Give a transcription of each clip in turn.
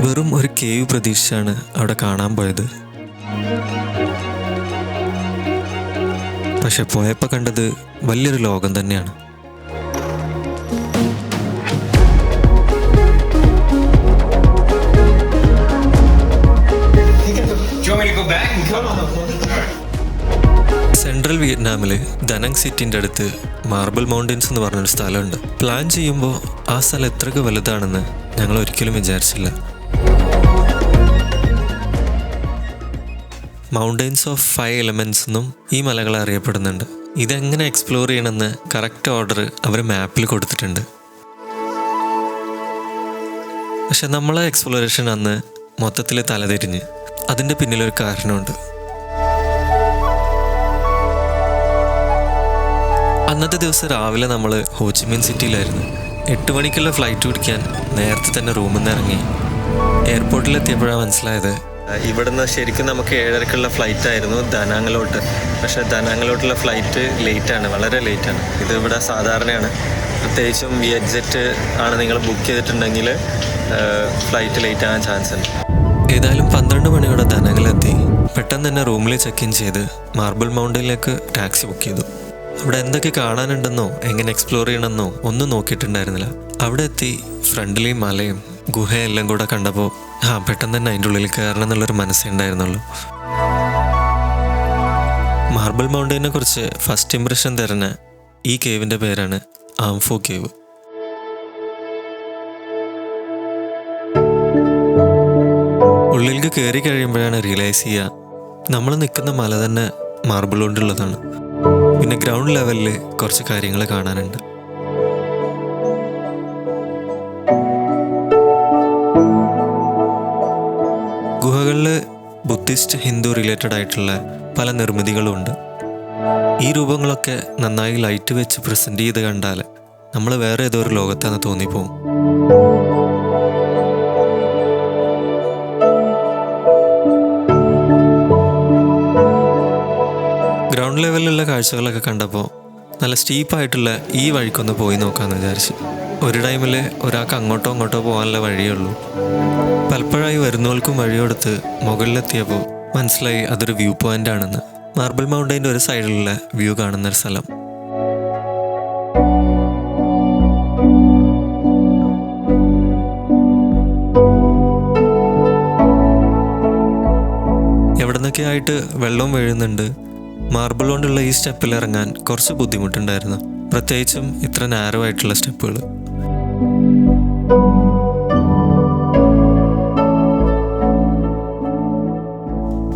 വെറും ഒരു കേവ് പ്രതീക്ഷിച്ചാണ് അവിടെ കാണാൻ പോയത്. പക്ഷെ പോയപ്പോൾ കണ്ടത് വലിയൊരു ലോകം തന്നെയാണ്. സെൻട്രൽ വിയറ്റ്നാമിലെ ദനങ് സിറ്റിന്റെ അടുത്ത് മാർബിൾ മൗണ്ടൻസ് എന്ന് പറഞ്ഞൊരു സ്ഥലമുണ്ട്. പ്ലാൻ ചെയ്യുമ്പോൾ ആ സ്ഥലം എത്രക്ക് വലുതാണെന്ന് ഞങ്ങൾ ഒരിക്കലും വിചാരിച്ചില്ല. മൗണ്ടെയ്ൻസ് ഓഫ് ഫൈവ് എലമെന്റ്സ് എന്നും ഈ മലകൾ അറിയപ്പെടുന്നുണ്ട്. ഇതെങ്ങനെ എക്സ്പ്ലോർ ചെയ്യണമെന്ന് കറക്റ്റ് ഓർഡർ അവർ മാപ്പിൽ കൊടുത്തിട്ടുണ്ട്. പക്ഷെ നമ്മളെ എക്സ്പ്ലോറേഷൻ അന്ന് മൊത്തത്തിൽ തലതിരിഞ്ഞ്. അതിന്റെ പിന്നിലൊരു കാരണമുണ്ട്. അന്നത്തെ ദിവസം രാവിലെ നമ്മൾ ഹോച്ചിമിൻ സിറ്റിയിലായിരുന്നു. എട്ട് മണിക്കുള്ള ഫ്ലൈറ്റ് പിടിക്കാൻ നേരത്തെ തന്നെ റൂമിൽ നിന്ന് ഇറങ്ങി. എയർപോർട്ടിലെത്തിയപ്പോഴാണ് മനസ്സിലായത്. ഇവിടുന്ന് ശരിക്കും നമുക്ക് ഏഴരക്കുള്ള ഫ്ലൈറ്റ് ആയിരുന്നു ധനാങ്ങളോട്ട് പക്ഷേ ധനാങ്ങളോട്ടുള്ള ഫ്ലൈറ്റ് ലേറ്റാണ് വളരെ ലേറ്റാണ് ഇത് ഇവിടെ സാധാരണയാണ്. പ്രത്യേകിച്ചും ജെറ്റ് ആണ് നിങ്ങൾ ബുക്ക് ചെയ്തിട്ടുണ്ടെങ്കിൽ ഫ്ലൈറ്റ് ലേറ്റ് ആകാൻ ചാൻസ് ഉണ്ട്. ഏതായാലും പന്ത്രണ്ട് മണിയോടെ ധനങ്ങളെത്തി പെട്ടെന്ന് തന്നെ റൂമിൽ ചെക്ക് ഇൻ ചെയ്ത് മാർബിൾ മൗണ്ടനിലേക്ക് ടാക്സി ബുക്ക് ചെയ്തു. അവിടെ എന്തൊക്കെ കാണാനുണ്ടെന്നോ എങ്ങനെ എക്സ്പ്ലോർ ചെയ്യണമെന്നോ ഒന്നും നോക്കിയിട്ടുണ്ടായിരുന്നില്ല. അവിടെ എത്തി ഫ്രണ്ടിലെയും മലയും ഗുഹയെല്ലാം കൂടെ കണ്ടപ്പോൾ ആ പെട്ടെന്ന് തന്നെ അതിന്റെ ഉള്ളിൽ കയറണം എന്നുള്ളൊരു മനസ്സേ ഉണ്ടായിരുന്നുള്ളൂ. മാർബിൾ മൗണ്ടൈനെ കുറിച്ച് ഫസ്റ്റ് ഇംപ്രഷൻ തരുന്ന ഈ കേവിന്റെ പേരാണ് ആംഫോ കേവ് ഉള്ളിലേക്ക് കയറി കഴിയുമ്പോഴാണ് റിയലൈസ് ചെയ്യുക നമ്മൾ നിൽക്കുന്ന മല തന്നെ മാർബിൾ കൊണ്ടുള്ളതാണ്. പിന്നെ ഗ്രൗണ്ട് ലെവലിൽ കുറച്ച് കാര്യങ്ങൾ കാണാനുണ്ട്. ഗുഹകളിൽ ബുദ്ധിസ്റ്റ് ഹിന്ദു റിലേറ്റഡ് ആയിട്ടുള്ള പല നിർമ്മിതികളും ഉണ്ട്. ഈ രൂപങ്ങളൊക്കെ നന്നായി ലൈറ്റ് വെച്ച് പ്രസന്റ് ചെയ്ത് കണ്ടാൽ നമ്മൾ വേറെ ഏതോ ഒരു ലോകത്താണെന്ന് തോന്നിപ്പോവും. ഗ്രൗണ്ട് ലെവലിലുള്ള കാഴ്ചകളൊക്കെ കണ്ടപ്പോൾ നല്ല സ്റ്റീപ്പായിട്ടുള്ള ഈ വഴിക്കൊന്ന് പോയി നോക്കാമെന്ന് വിചാരിച്ചു. ഒരു ടൈമിൽ ഒരാൾക്ക് അങ്ങോട്ടോ അങ്ങോട്ടോ പോകാനുള്ള വഴിയേ ഉള്ളൂ. പലപ്പോഴായി വരുന്നവർക്കും വഴിയെടുത്ത് മുകളിലെത്തിയപ്പോൾ മനസ്സിലായി അതൊരു വ്യൂ പോയിന്റ് ആണെന്ന്. മാർബിൾ മൗണ്ടൈന്റെ ഒരു സൈഡിലുള്ള വ്യൂ കാണുന്ന ഒരു സ്ഥലം. എവിടെ നിന്നൊക്കെ ആയിട്ട് വെള്ളം വീഴുന്നുണ്ട് മാർബിൾ കൊണ്ടുള്ള ഈ സ്റ്റെപ്പിൽ ഇറങ്ങാൻ കുറച്ച് ബുദ്ധിമുട്ടുണ്ടായിരുന്നു. പ്രത്യേകിച്ചും ഇത്ര നാരോ ആയിട്ടുള്ള സ്റ്റെപ്പുകൾ.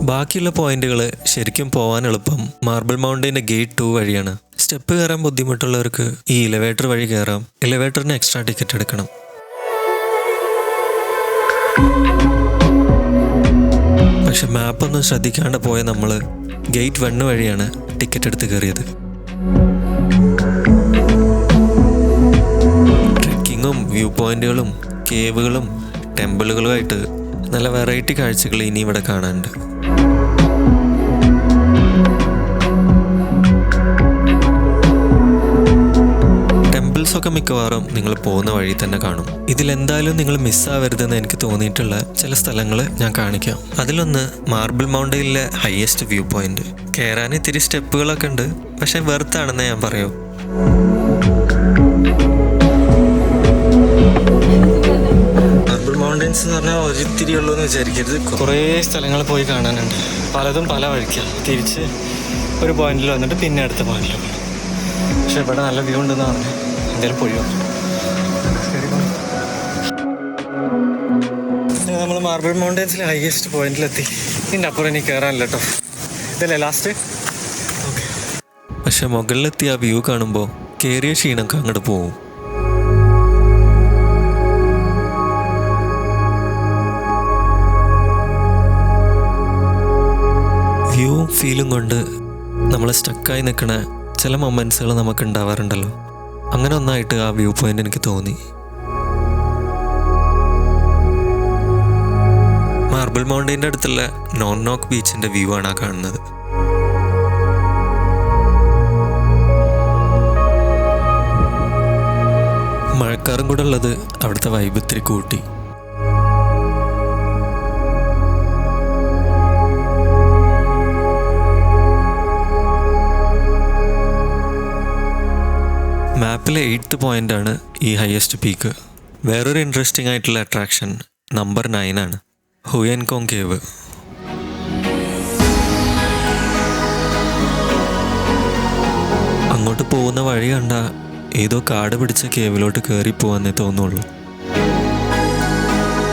ബാക്കിയുള്ള പോയിന്റുകൾ ശരിക്കും പോകാൻ എളുപ്പം. മാർബിൾ മൗണ്ടൈന്റെ ഗേറ്റ് ടു വഴിയാണ്. സ്റ്റെപ്പ് കയറാൻ ബുദ്ധിമുട്ടുള്ളവർക്ക് ഈ ഇലവേറ്റർ വഴി കയറാം. ഇലവേറ്ററിന് എക്സ്ട്രാ ടിക്കറ്റ് എടുക്കണം. പക്ഷെ മാപ്പൊന്നും ശ്രദ്ധിക്കാണ്ട് പോയ നമ്മൾ ഗേറ്റ് വണ്ണ് വഴിയാണ് ടിക്കറ്റ് എടുത്ത് കയറിയത്. ട്രെക്കിങ്ങും വ്യൂ പോയിന്റുകളും കേവുകളും ടെമ്പിളുകളുമായിട്ട് നല്ല വെറൈറ്റി കാഴ്ചകൾ ഇനി ഇവിടെ കാണാനുണ്ട്. ഒക്കെ മിക്കവാറും നിങ്ങൾ പോകുന്ന വഴി തന്നെ കാണും. ഇതിലെന്തായാലും നിങ്ങൾ മിസ്സാവരുതെന്ന് എനിക്ക് തോന്നിയിട്ടുള്ള ചില സ്ഥലങ്ങൾ ഞാൻ കാണിക്കാം. അതിലൊന്ന് മാർബിൾ മൗണ്ടനിലെ ഹയസ്റ്റ് വ്യൂ പോയിന്റ് കയറാൻ ഇത്തിരി സ്റ്റെപ്പുകളൊക്കെ ഉണ്ട്. പക്ഷെ വെറുത്താണെന്ന് ഞാൻ പറയൂ. മാർബിൾ മൗണ്ടൻസ് എന്ന് പറഞ്ഞാൽ ഒരിത്തിരി ഉള്ളൂ എന്ന് വിചാരിക്കരുത്. കുറേ സ്ഥലങ്ങൾ പോയി കാണാനുണ്ട്. പലതും പല വഴിക്കാണ് തിരിച്ച് ഒരു പോയിന്റിൽ വന്നിട്ട് പിന്നെ അടുത്ത പോയിന്റിൽ പോയി. പക്ഷെ ഇവിടെ നല്ല വ്യൂ ഉണ്ടെന്ന് പറഞ്ഞു. എന്തായാലും പോയി നമ്മൾ മാർബിൾ മൗണ്ടൻസിലെ ഹയസ്റ്റ് പോയിന്റിലെത്തി ഇതിന്റെ അപ്പുറം ഇനി കയറാനില്ല കേട്ടോ ഇതല്ലേ ലാസ്റ്റ് പക്ഷെ മുകളിലെത്തി ആ വ്യൂ കാണുമ്പോൾ കയറിയ ക്ഷീണമൊക്കെ അങ്ങോട്ട് പോവും. വ്യൂ ഫീലും കൊണ്ട് നമ്മൾ സ്റ്റക്കായി നിൽക്കുന്ന ചില മൊമെൻസുകൾ നമുക്ക് ഉണ്ടാവാറുണ്ടല്ലോ. അങ്ങനെ ഒന്നായിട്ട് ആ വ്യൂ പോയിന്റ് എനിക്ക് തോന്നി. മാർബിൾ മൗണ്ടൈന്റെ അടുത്തുള്ള നോൺ നോക്ക് ബീച്ചിന്റെ വ്യൂ ആണ് ആ കാണുന്നത്. മഴക്കാറും കൂടെ ഉള്ളത് അവിടുത്തെ വൈബ് ഇത്തിരി കൂട്ടി. മാപ്പിലെ എയ്ത്ത് പോയിന്റാണ് ഈ ഹയസ്റ്റ് പീക്ക് വേറൊരു ഇൻട്രസ്റ്റിംഗ് ആയിട്ടുള്ള അട്രാക്ഷൻ നമ്പർ നയൻ ആണ്. ഹുയൻകോങ് കേവ് അങ്ങോട്ട് പോകുന്ന വഴി കണ്ട ഏതോ കാട് പിടിച്ച കേവിലോട്ട് കയറി പോവാന്നേ തോന്നുള്ളൂ.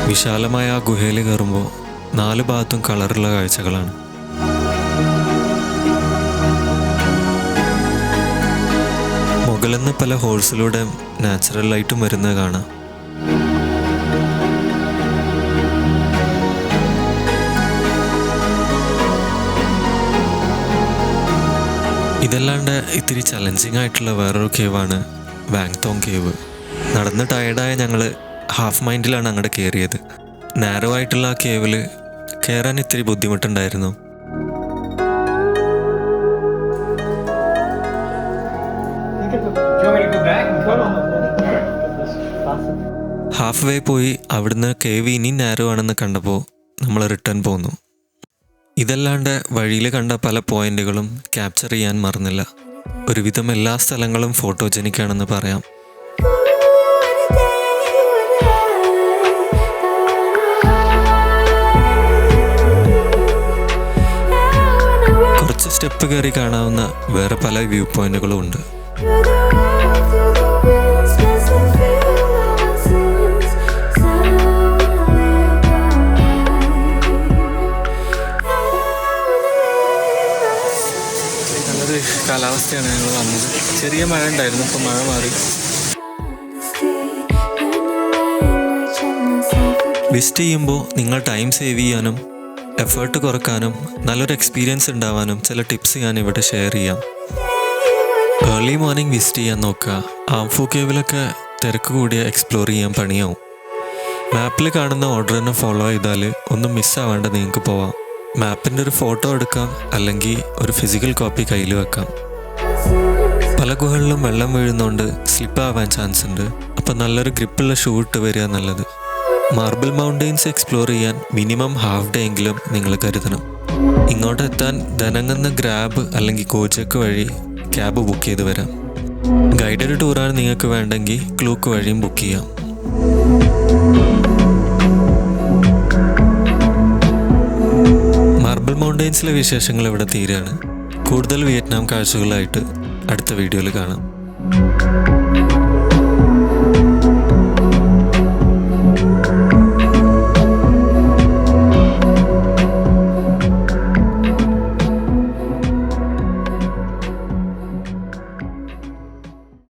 വിശാലമായ ആ ഗുഹയിൽ കയറുമ്പോൾ നാല് ഭാഗത്തും കളറുള്ള കാഴ്ചകളാണ്. നിന്ന് പല ഹോൾസിലൂടെ നാച്ചുറൽ ലൈറ്റും വരുന്നത് കാണാം. ഇതല്ലാണ്ട് ഇത്തിരി ചലഞ്ചിങ് ആയിട്ടുള്ള വേറൊരു കേവാണ് വാങ്തോങ് കേവ് നടന്ന് ടയർഡായ ഞങ്ങൾ ഹാഫ് മൈൻഡിലാണ് അങ്ങോട്ട് കയറിയത് നാരോ ആയിട്ടുള്ള ആ കേവിൽ കയറാൻ ഇത്തിരി ബുദ്ധിമുട്ടുണ്ടായിരുന്നു. ഹാഫ് വേ പോയി അവിടുന്ന് കേവ് ഇനി നാരോ ആണെന്ന് കണ്ടപ്പോൾ നമ്മൾ റിട്ടേൺ പോന്നു. ഇതല്ലാണ്ട് വഴിയിൽ കണ്ട പല പോയിന്റുകളും ക്യാപ്ചർ ചെയ്യാൻ മറന്നില്ല. ഒരുവിധം എല്ലാ സ്ഥലങ്ങളും ഫോട്ടോജനിക് ആണെന്ന് പറയാം. കുറച്ച് സ്റ്റെപ്പ് കയറി കാണാവുന്ന വേറെ പല വ്യൂ പോയിന്റുകളും ഉണ്ട്. കാലാവസ്ഥയാണ് ഞങ്ങൾ വന്നത്. ചെറിയ മഴ ഉണ്ടായിരുന്നു ഇപ്പം മഴ മാറി. വിസിറ്റ് ചെയ്യുമ്പോൾ നിങ്ങൾ ടൈം സേവ് ചെയ്യാനും എഫേർട്ട് കുറക്കാനും നല്ലൊരു എക്സ്പീരിയൻസ് ഉണ്ടാവാനും ചില ടിപ്സ് ഞാൻ ഇവിടെ ഷെയർ ചെയ്യാം. ഏർലി മോർണിംഗ് വിസിറ്റ് ചെയ്യാൻ നോക്കുക. ആംഫു കേവിലൊക്കെ തിരക്ക് കൂടിയ എക്സ്പ്ലോർ ചെയ്യാൻ പണിയാവും. മാപ്പിൽ കാണുന്ന ഓർഡർ തന്നെ ഫോളോ ചെയ്താൽ ഒന്നും മിസ്സാവാണ്ട് നിങ്ങൾക്ക് പോവാം. മാപ്പിന്റെ ഒരു ഫോട്ടോ എടുക്കാം അല്ലെങ്കിൽ ഒരു ഫിസിക്കൽ കോപ്പി കയ്യിൽ വെക്കാം. പല ഗുഹകളിലും വെള്ളം വീഴുന്നതുകൊണ്ട് സ്ലിപ്പ് ആവാൻ ചാൻസ് ഉണ്ട്. അപ്പം നല്ലൊരു ഗ്രിപ്പുള്ള ഷൂ ഇട്ട് വരിക നല്ലത്. മാർബിൾ മൗണ്ടെയ്ൻസ് എക്സ്പ്ലോർ ചെയ്യാൻ മിനിമം ഹാഫ് ഡേ എങ്കിലും നിങ്ങൾ കരുതണം. ഇങ്ങോട്ടെത്താൻ ധനങ്ങുന്ന ഗ്രാബ് അല്ലെങ്കിൽ കോച്ചക്ക് വഴി ക്യാബ് ബുക്ക് ചെയ്ത് വരാം. ഗൈഡഡ് ടൂറാണ് നിങ്ങൾക്ക് വേണ്ടെങ്കിൽ ക്ലൂക്ക് വഴിയും ബുക്ക് ചെയ്യാം. മാർബിൾ മൗണ്ടെയ്ൻസിലെ വിശേഷങ്ങൾ ഇവിടെ തീരാണ്. കൂടുതൽ വിയറ്റ്നാം കാഴ്ചകളായിട്ട് അടുത്ത വീഡിയോയിൽ കാണാം.